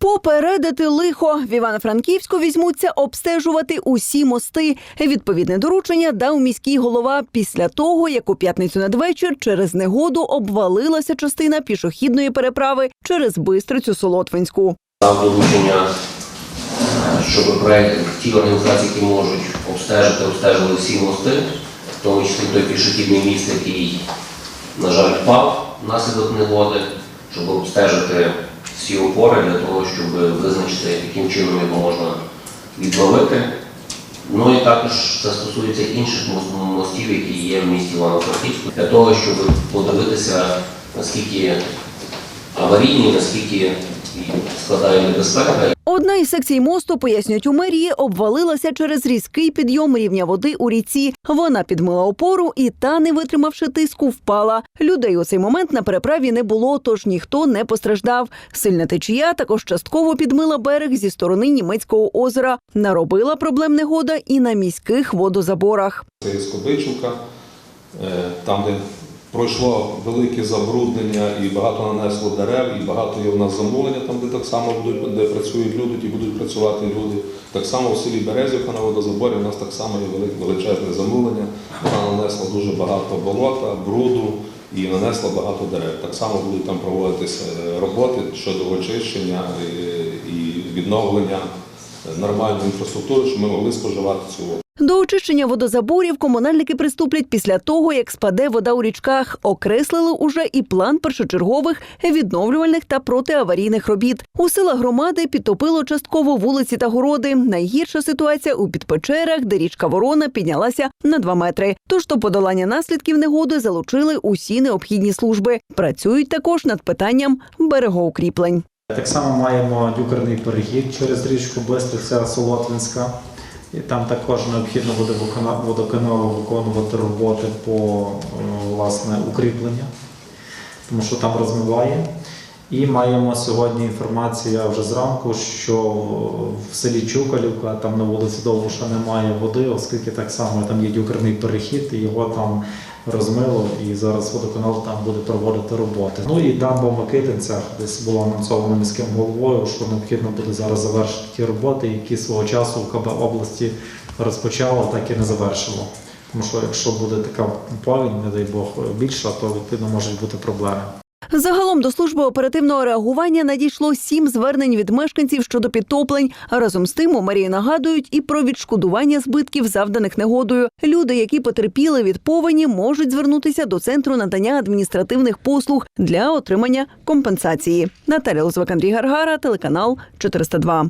Попередити лихо в Івано-Франківську візьмуться обстежувати усі мости. Відповідне доручення дав міський голова після того, як у п'ятницю надвечір через негоду обвалилася частина пішохідної переправи через Бистрицю Солотвинську. дав доручення, щоб проект ті організації, які можуть обстежити, обстежили всі мости, в тому числі той пішохідний міст, який, на жаль, впав внаслідок негоди, щоб обстежити всі опори для того, щоб визначити, яким чином його можна відновити. Ну і також це стосується інших мостів, які є в місті Івано-Франківську, для того, щоб подивитися, наскільки аварійні, наскільки складає небезпека. Одна із секцій мосту, пояснюють у мерії, обвалилася через різкий підйом рівня води у ріці. Вона підмила опору і та, не витримавши тиску, впала. Людей у цей момент на переправі не було, тож ніхто не постраждав. Сильна течія також частково підмила берег зі сторони німецького озера. Наробила проблем негода і на міських водозаборах. Це Скобичівка, е, там, де пройшло велике забруднення і багато нанесло дерев, і багато є в нас замовлення, там, де так само будуть, де працюють люди, ті будуть працювати люди. Так само в селі Березівка на водозаборі у нас так само є величезне замовлення. Вона нанесла дуже багато болота, бруду і нанесла багато дерев. Так само будуть там проводитися е, роботи щодо очищення е, і відновлення нормальної інфраструктури, щоб ми могли споживати цю воду. До очищення водозаборів комунальники приступлять після того, як спаде вода у річках. Окреслили уже і план першочергових відновлювальних та протиаварійних робіт. У селах громади підтопило частково вулиці та городи. Найгірша ситуація у підпечерах, де річка Ворона піднялася на 2 метри. Тож до подолання наслідків негоди залучили усі необхідні служби. Працюють також над питанням берегоукріплень. Так само маємо дюкерний перехід через річку Бистриця Солотвинська. І там також необхідно буде водоканалу виконувати роботи по е, власне укріпленню, тому що там розмиває. І маємо сьогодні інформацію вже зранку, що в селі Чукалівка, там на вулиці Довбуша немає води, оскільки так само там є дюкерний перехід, і його там розмило, і зараз водоканал там буде проводити роботи. Ну і дамба в Микитинцях десь було анонсовано міським головою, що необхідно буде зараз завершити ті роботи, які свого часу в КБ області розпочало, так і не завершило. Тому що якщо буде така повінь, не дай Бог, більша, то відповідно можуть бути проблеми. Загалом до служби оперативного реагування надійшло сім звернень від мешканців щодо підтоплень. Разом з тим у Марії нагадують і про відшкодування збитків, завданих негодою. Люди, які потерпіли від повені, можуть звернутися до центру надання адміністративних послуг для отримання компенсації. Наталя Лозвак, Андрій Гаргара, телеканал 402.